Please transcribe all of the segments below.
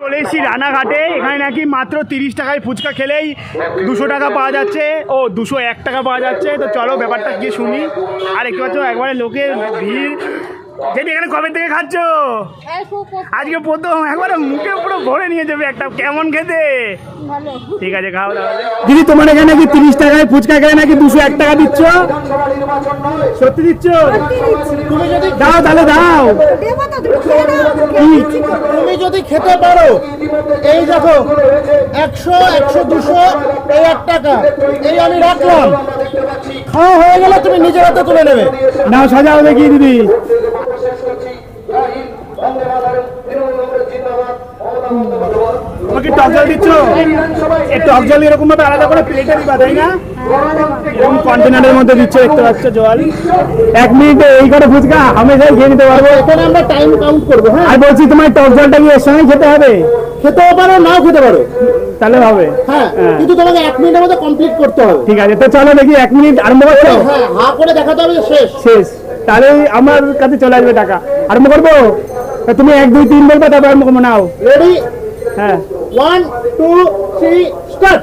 চলে এসেছি রানাঘাটে। এখানে নাকি মাত্র তিরিশ টাকায় ফুচকা খেলেই দুশো টাকা পাওয়া যাচ্ছে। ও দুশো এক টাকা পাওয়া যাচ্ছে। তো চলো ব্যাপারটা গিয়ে শুনি। আর একটু পাচ্ছ একবারে লোকের ভিড়। যেটি এখানে কবে থেকে খাচ্ছ? আজকে প্রথম। একবারে মুখে পুরো ভরে নিয়ে যাবে একটা। কেমন খেতে? ঠিক আছে খাও দিদি তোমার এখানে নাকি তিরিশ টাকায় ফুচকা খেলে নাকি দুশো এক টাকা দিচ্ছ? সত্যি দিচ্ছ? দাও তাহলে দাও। যদি খেতে পারো, এই দেখো, একশো একশো, দুশো, এই এক টাকা। এই আমি রাখলাম। খাওয়া হয়ে গেলে তুমি নিজের হাতে তুলে নেবে। নাও, সাজাও দেখি, দিদি। তোমাকে টক জল দিচ্ছ? এই টক জল এরকম ভাবে আলাদা করে প্লেটে দিবা, তাই না? এরকম কন্টেনারের মধ্যে দিচ্ছে দেখতে পাচ্ছ জল এক মিনিটে এই করে ফুচকা আমি যাই খেয়ে নিতে পারব। এখানে আমরা টাইম কাউন্ট করব হ্যাঁ? আর বলছি তোমার টক জলটা কি এর সঙ্গে খেতে হবে? খেতেও পারো নাও খেতে পারো। তাহলে হবে। হ্যাঁ হ্যাঁ। কিন্তু তোমাকে এক মিনিটের মধ্যে কমপ্লিট করতে হবে। ঠিক আছে তো চলো দেখি এক মিনিট আরম্ভ করছ হ্যাঁ হা করে দেখাতে হবে শেষ। শেষ। তাহলে আমার কাছে চলে আসবে টাকা। আরম্ভ করব? তুমি এক দুই তিন বলবে তারপর আরম্ভ করব নাও। রেডি হ্যাঁ। ওয়ান টু থ্রি স্টার্ট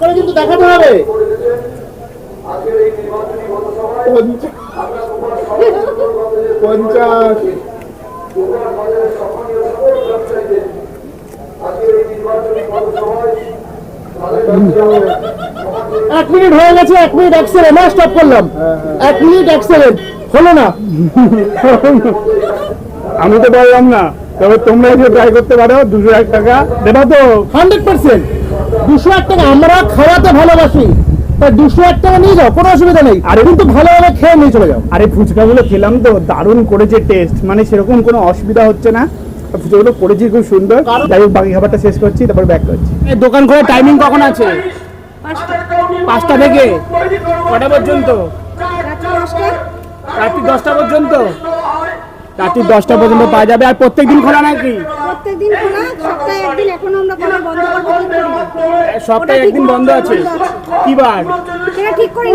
করে কিন্তু দেখাতে হবে। পঞ্চাশ। এক মিনিট হয়ে গেছে এক মিনিট সেকেন্ড হ্যাঁ স্টপ করলাম। এক মিনিট সেকেন্ড হলো না। আমি তো বললাম না তবে তোমরা এসে ট্রাই করতে পারো দুশো এক টাকা। দেবা তো। হান্ড্রেড পার্সেন্ট দুশো এক টাকা আমরা খাওয়াতে ভালোবাসি তা দুশো এক টাকা নিয়ে যাও কোনো অসুবিধা নেই। আর কিন্তু ভালোভাবে খেয়ে নিয়ে চলে যাও। আরে ফুচকাগুলো খেলাম তো দারুণ করেছে টেস্ট মানে সেরকম কোনো অসুবিধা হচ্ছে না। আর ফুচকাগুলো করেছি খুব সুন্দর। যাই হোক বাকি খাবারটা শেষ করছি তারপর ব্যাক করছি। দোকান খোলার টাইমিং কখন আছে? পাঁচটা থেকে কটা পর্যন্ত? রাত্রি দশটা পর্যন্ত? রাত্রি দশটা পর্যন্ত পাওয়া যাবে। আর প্রত্যেক দিন খোলা নাকি? প্রত্যেকদিন খোলা সপ্তাহে একদিন এখনও আমরা বন্ধ করব সপ্তাহে একদিন বন্ধ আছে। কি বার? ঠিক করে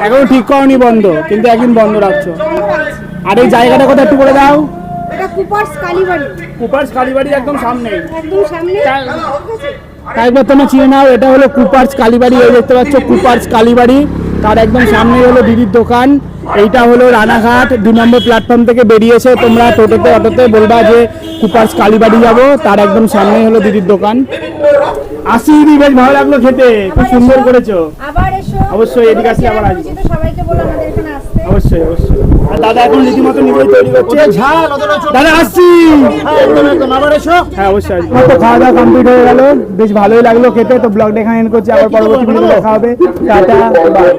এখনও ঠিক করনি বন্ধ কিন্তু একদিন বন্ধ রাখছো। আর এই জায়গাটা কোথায় একটু করে দাও। এটা কুপার্স কালীবাড়ি। কুপার্স কালীবাড়ির একদম সামনে। একদম সামনে। তা- ঠিক একবার তোমরা চিনে নাও এটা হলো কুপার্স কালীবাড়ি এই দেখতে পাচ্ছ কুপার্স কালীবাড়ি। তার একদম সামনেই হলো দিদির দোকান। এইটা হলো রানাঘাট দু নম্বর প্ল্যাটফর্ম থেকে বেরিয়েছে তোমরা টোটোতে অটোতে বলবা যে কুপার্স কালীবাড়ি যাব তার একদম সামনেই হলো দিদির দোকান। আসি দিদি বেশ ভালো লাগল খেতে খুব সুন্দর করেছ। অবশ্যই, এদিকে আসলে আবার আসব। পরিচিত সবাইকে বলো আমাদের এখানে আসতে। অবশ্যই অবশ্যই। আর দাদা এখন রীতিমতো নিজেই তৈরি করছে। ঝাল দাদা আসছি। হ্যাঁ, আবার এসো। হ্যাঁ অবশ্যই তো খাওয়া দাওয়া কমপ্লিট হয়ে গেল। বেশ ভালোই লাগল খেতে। তো ব্লগটা এখানে এন্ড করছি আবার পরবর্তী ভিডিও দেখা হবে। টাটা।